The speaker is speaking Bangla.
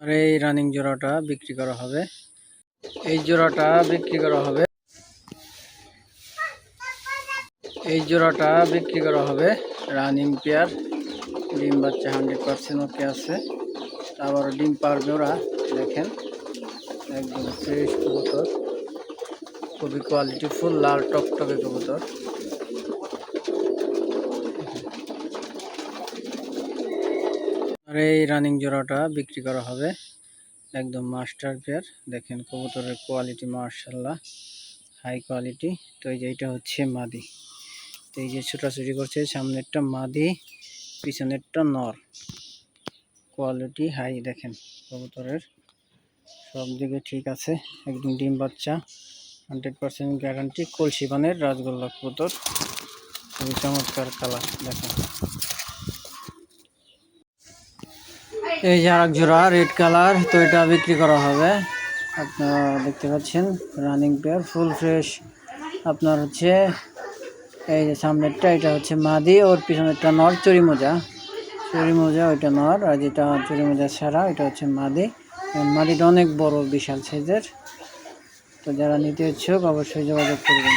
আর এই রানিং জোড়াটা বিক্রি করা হবে। এই জোড়াটা বিক্রি করা হবে। এই জোড়াটা বিক্রি করা হবে রানিং পেয়ার ডিম বাচ্চা হান্ড্রেড পার্সেন্ট ওকে আছে। আবার ডিম পার জোড়া, দেখেন, একদম ফ্রেশ কবুতর। খুবই কোয়ালিটি ফুল লাল টকটকে কবুতর। আর এই রানিং জোড়াটা বিক্রি করা হবে। একদম মাস্টার পেয়ার দেখেন কবুতরের কোয়ালিটি মার্শাল্লাহ হাই কোয়ালিটি তো এই যে এটা হচ্ছে মাদি। তো এই যে ছোটাছুটি করছে, সামনেরটা মাদি, পিছনেরটা নর। কোয়ালিটি হাই দেখেন কবুতরের। সব দিকে ঠিক আছে। একদম ডিম বাচ্চা। হান্ড্রেড পারসেন্ট গ্যারান্টি কলসি বানের রাজগোল্লা কবুতর। খুবই চমৎকার কালার দেখেন। এই যে আরেক জোড়া রেড কালার তো এটা বিক্রি করা হবে। আপনারা দেখতে পাচ্ছেন রানিং পেয়ার ফুল ফ্রেশ আপনার হচ্ছে এই যে সামনেরটা, এটা হচ্ছে মাদি, ওর পিছনেরটা নর, চুরি মোজা। চুরি মোজা, ওইটা নর, আর যেটা চুরি মোজা ছাড়া, এটা হচ্ছে মাদি। মাদিটা অনেক বড়, বিশাল সাইজের তো যারা নিতে ইচ্ছুক, অবশ্যই যোগাযোগ করবেন।